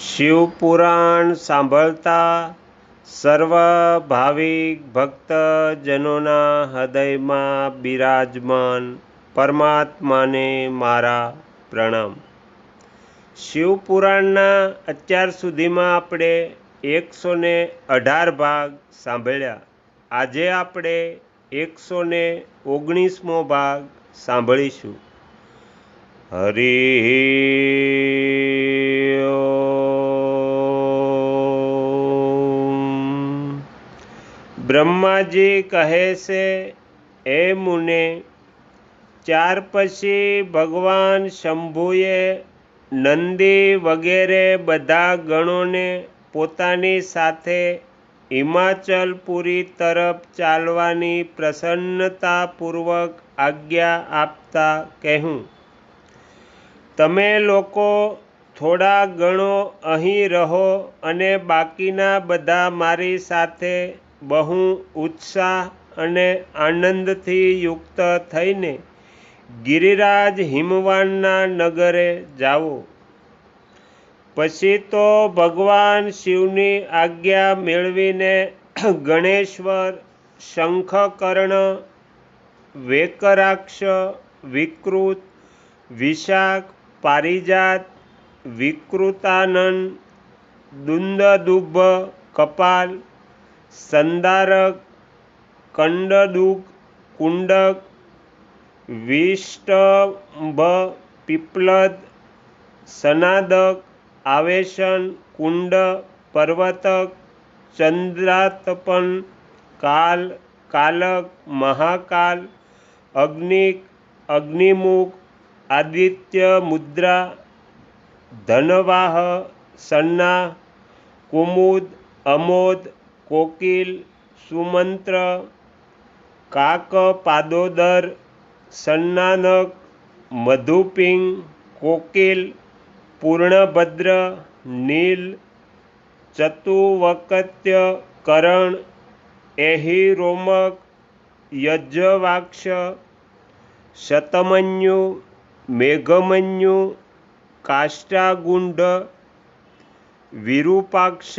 શિવપુરાણ સાંભળતા સર્વ ભાવિક ભક્તજનોના હૃદયમાં બિરાજમાન પરમાત્માને મારા પ્રણામ. શિવપુરાણના અત્યાર સુધીમાં આપણે એકસો ને અઢાર ભાગ સાંભળ્યા. આજે આપણે એકસો ને ઓગણીસમો ભાગ સાંભળીશું. હરિ બ્રહ્માજી કહે છે, એ મુને, ચાર પછી ભગવાન શંભુએ નંદી વગેરે બધા ગણોને પોતાની સાથે હિમાચલપુરી તરફ ચાલવાની પ્રસન્નતાપૂર્વક આજ્ઞા આપતા કહું તમે લોકો થોડા ગણો અહીં રહો અને બાકીના બધા મારી સાથે બહુ ઉત્સાહ અને આનંદથી યુક્ત થઈને ગિરિરાજ હિમવાનના નગરે જાઓ. પછી તો ભગવાન શિવની આજ્ઞા મેળવીને ગણેશ્વર, શંખકર્ણ, વેકરાક્ષ, વિકૃત, વિશાખ, પારિજાત, વિકૃતાનંદ, દુંદદુભ, કપાલ સંદારક કંડદુક, કુંડક, વિષ્ટભ પીપલદ સનાદક, આવેશન, કુંડ, પર્વતક, ચંદ્રાતપન, કાલ, કાલક, મહાકાલ, અગ્નિક, અગ્નિમુખ, આદિત્ય, મુદ્રા, ધનવાહ, સન્ના, કુમુદ, અમોદ કોકિલ, સુમંત્ર કાકપાદોદર સન્નાનક, મધુપિંગ, કોકિલ, પૂર્ણભદ્ર, નીલ, ચતુવકત્ય, કરણ, એહિરોમક, યજ્જવાક્ષ, શતમન્યુ, મેઘમન્યુ, કાષ્ટાગુંડ, વિરૂપાક્ષ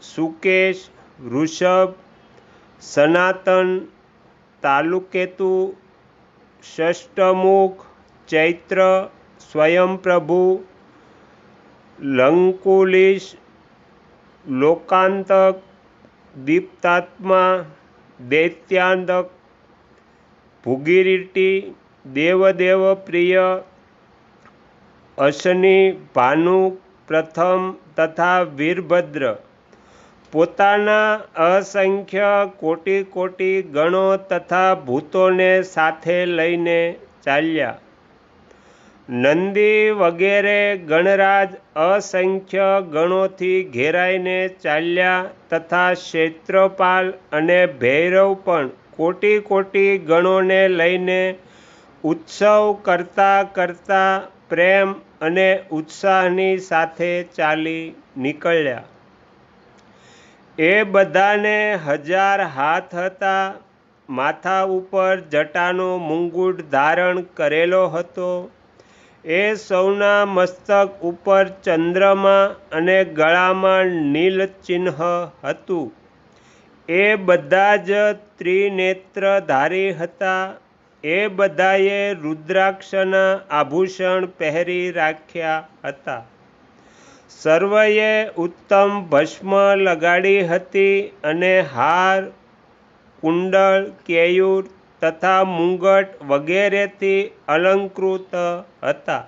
સુકેશ વૃષભ સનાતન, તાલુકેતુ ષષ્ટમુખ ચૈત્ર, સ્વયંપ્રભુ, લંકુલિશ, લોકાંતક, દીપ્તાત્મા, દૈત્યાંતક, ભૂગીરીટી દેવદેવ પ્રિય અશની, ભાનુ, પ્રથમ તથા વીરભદ્ર. પોતાના અસંખ્ય કોટી કોટી ગણો તથા ભૂતોને સાથે લઈને ચાલ્યા. નંદી વગેરે ગણરાજ અસંખ્ય ગણોથી ઘેરાઈને ચાલ્યા તથા ક્ષેત્રપાલ અને ભૈરવ પણ કોટી કોટી ગણોને લઈને ઉત્સવ કરતા કરતા પ્રેમ અને ઉત્સાહની સાથે ચાલી નીકળ્યા. એ બધાને હજાર હાથ હતા. માથા ઉપર જટાનો મુંગુટ ધારણ કરેલો હતો. એ સૌના મસ્તક ઉપર ચંદ્રમા અને ગળામાં નીલ ચિહ્ન હતું. એ બધા જ ત્રિનેત્રધારી હતા. એ બધાએ રુદ્રાક્ષના આભૂષણ પહેરી રાખ્યા હતા. સર્વએ ઉત્તમ ભસ્મ લગાડી હતી અને હાર, કુંડળ, કેયુર તથા મુંગટ વગેરેથી અલંકૃત હતા.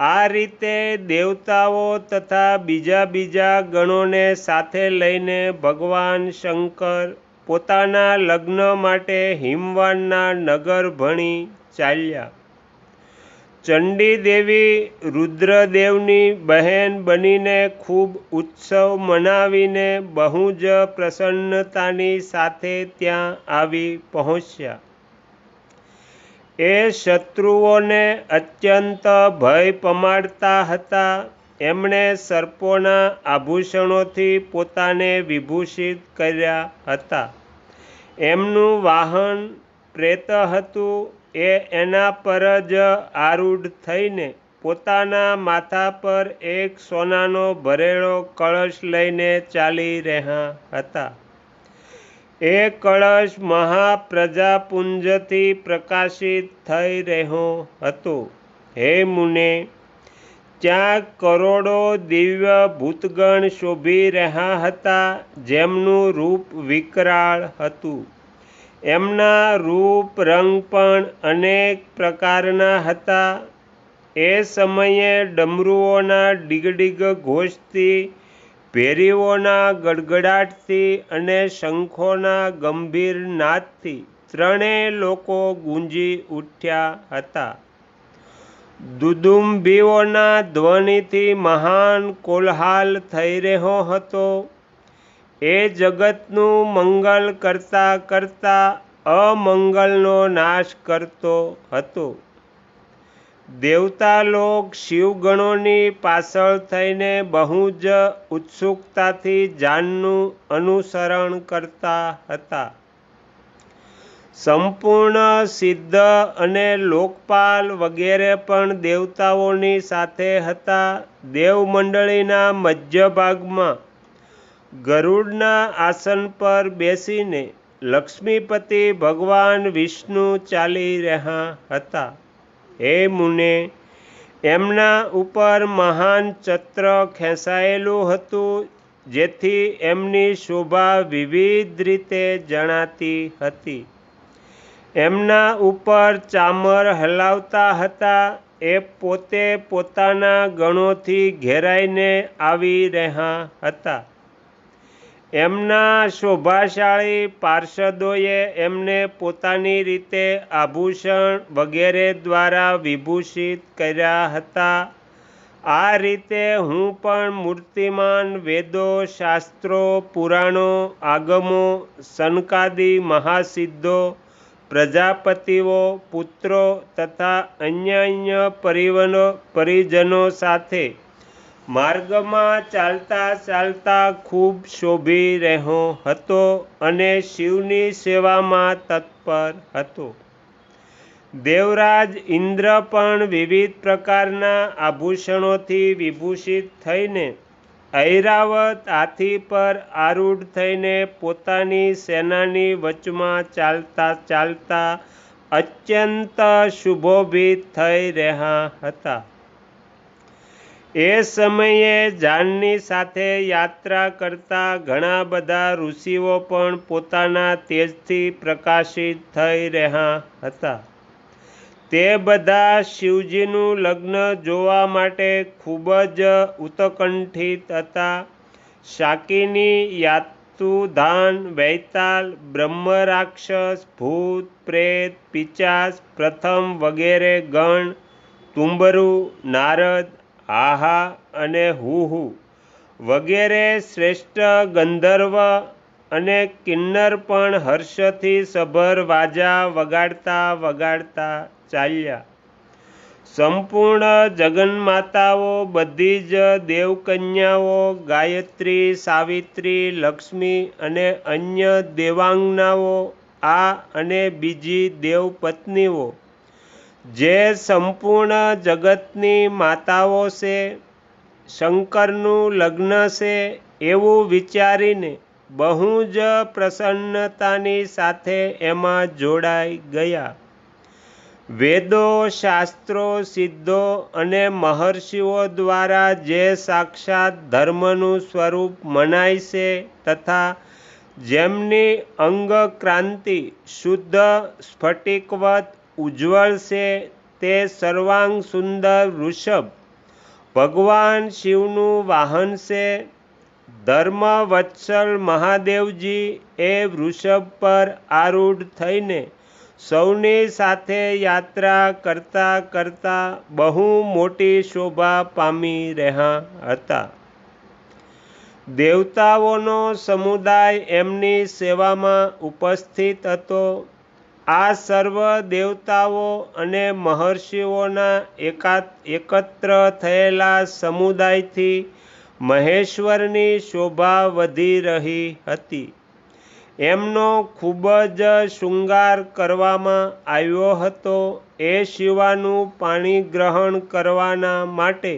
આ રીતે દેવતાઓ તથા બીજા બીજા ગણોને સાથે લઈને ભગવાન શંકર પોતાના લગ્ન માટે હિમવાનના નગર ભણી ચાલ્યા. ચંડી દેવી રુદ્રદેવની બહેન બનીને ખૂબ ઉત્સવ મનાવીને બહુ જ પ્રસન્નતાની સાથે ત્યાં આવી પહોંચ્યા. એ શત્રુઓને અત્યંત ભય પમાડતા હતા. એમણે સર્પોના આભૂષણોથી પોતાને વિભૂષિત કર્યા હતા. એમનું વાહન પ્રેત હતું. એ એના પર જ આરૂઢ થઈને પોતાના માથા પર એક સોનાનો ભરેલો કળશ લઈને ચાલી રહ્યા હતા. એ કળશ મહાપ્રજાપુંજથી પ્રકાશિત થઈ રહ્યો હતો. હે મુને ત્યાં કરોડો દિવ્ય ભૂતગણ શોભી રહ્યા હતા, જેમનું રૂપ વિકરાળ હતું. એમના રૂપ, રંગ પણ અનેક પ્રકારના હતા. એ સમયે ડમરુઓના ડિગડિગ ઘોષથી ભેરીઓના ગડગડાટથી અને શંખોના ગંભીર નાદથી ત્રણેય લોકો ગુંજી ઉઠ્યા હતા. દુદુંબીઓના ધ્વનિથી મહાન કોલહાલ થઈ રહ્યો હતો. એ જગતનું મંગલ કરતા કરતા અમંગલનો નાશ કરતો હતો. દેવતાલોક શિવગણોની પાછળ થઈને બહુ જ ઉત્સુકતાથી જાનનું અનુસરણ કરતા હતા. સંપૂર્ણ સિદ્ધ અને લોકપાલ વગેરે પણ દેવતાઓની સાથે હતા દેવમંડળીના મધ્ય ભાગમાં ગરુડના આસન પર બેસીને લક્ષ્મીપતિ ભગવાન વિષ્ણુ ચાલી રહ્યા હતા. હે મુને, એમના ઉપર મહાન ચત્ર ખેંચાયેલું હતું, જેથી એમની શોભા વિવિધ રીતે જણાતી હતી. એમના ઉપર ચામર હલાવતા હતા, એ પોતે પોતાના ગણોથી ઘેરાઈને આવી રહ્યા હતા. એમના શોભાશાળી પાર્ષદોએ એમને પોતાની રીતે આભૂષણ વગેરે દ્વારા વિભૂષિત કર્યા હતા. આ રીતે હું પણ મૂર્તિમાન વેદો, શાસ્ત્રો, પુરાણો, આગમો, સનકાદી મહાસિદ્ધો, પ્રજાપતિઓ, પુત્રો તથા અન્ય અન્ય પરિવનો પરિજનો સાથે માર્ગમાં ચાલતા ચાલતા ખૂબ શોભી રહ્યો હતો અને શિવની સેવામાં તત્પર હતો. દેવરાજ ઇન્દ્ર પણ વિવિધ પ્રકારના આભૂષણોથી વિભૂષિત થઈને ઐરાવત હાથી પર આરૂઢ થઈને પોતાની સેનાની વચમાં ચાલતા ચાલતા અત્યંત શુભોભિત થઈ રહ્યા હતા. એ સમયે જાનની સાથે યાત્રા કરતા ઘણા બધા ઋષિઓ પણ પોતાના તેજથી પ્રકાશિત થઈ રહ્યા હતા. તે બધા શિવજીનું લગ્ન જોવા માટે ખૂબ જ ઉત્કંઠિત હતા. શાકિની યાતુધાન, વૈતાલ, બ્રહ્મરાક્ષસ, ભૂત, પ્રેત, પિચાસ, પ્રથમ વગેરે ગણ, તુંબરુ, નારદ આહા અને હુહુ વગેરે શ્રેષ્ઠ ગંધર્વ અને કિન્નર પણ હર્ષથી સભર વાજા વગાડતા વગાડતા ચાલ્યા. સંપૂર્ણ જગન્માતાઓ બધી જ દેવકન્યાઓ, ગાયત્રી, સાવિત્રી, લક્ષ્મી અને અન્ય દેવાંગનાઓ, આ અને બીજી દેવપત્નીઓ જે સંપૂર્ણ જગતની માતાઓ છે, શંકરનું લગ્ન છે એવું વિચારીને બહુ જ પ્રસન્નતાની સાથે એમાં જોડાઈ ગયા. વેદો, શાસ્ત્રો, સિદ્ધો અને મહર્ષિઓ દ્વારા જે સાક્ષાત ધર્મનું સ્વરૂપ મનાય છે તથા જેમની અંગક્રાંતિ શુદ્ધ, સ્ફટિકવત ઉજ્જવળ છે તે સર્વાંગ સુંદર વૃષભ ભગવાન શિવનું વાહન છે. ધર્મ વત્સલ મહાદેવજી એ વૃષભ પર આરૂઢ થઈને સૌની સાથે યાત્રા કરતા કરતા બહુ મોટી શોભા પામી રહ્યા હતા. દેવતાઓનો સમુદાય એમની સેવામાં ઉપસ્થિત હતો. આ સર્વ દેવતાઓ અને મહર્ષિઓના એકાત, એકત્ર થયેલા સમુદાયથી મહેશ્વરની શોભા વધી રહી હતી. એમનો ખૂબ જ શૃંગાર કરવામાં આવ્યો હતો. એ શિવાનું પાણી ગ્રહણ કરવાના માટે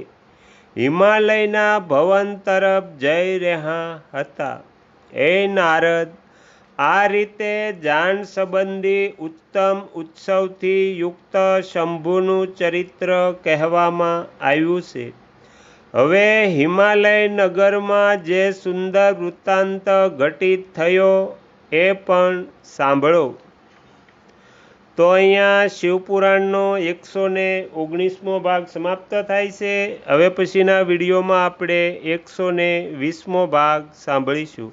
હિમાલયના ભવન તરફ જઈ રહ્યા હતા. એ નારદ આ રીતે જાન સંબંધી ઉત્તમ ઉત્સવથી યુક્ત શંભુનું ચરિત્ર કહેવામાં આવ્યું છે. હવે હિમાલય નગરમાં જે સુંદર વૃત્તાંત ઘટિત થયો એ પણ સાંભળો. તો અહીંયા શિવપુરાણનો એકસો ને ઓગણીસમો ભાગ સમાપ્ત થાય છે. હવે પછીના વિડીયોમાં આપણે એકસો ને વીસમો ભાગ સાંભળીશું.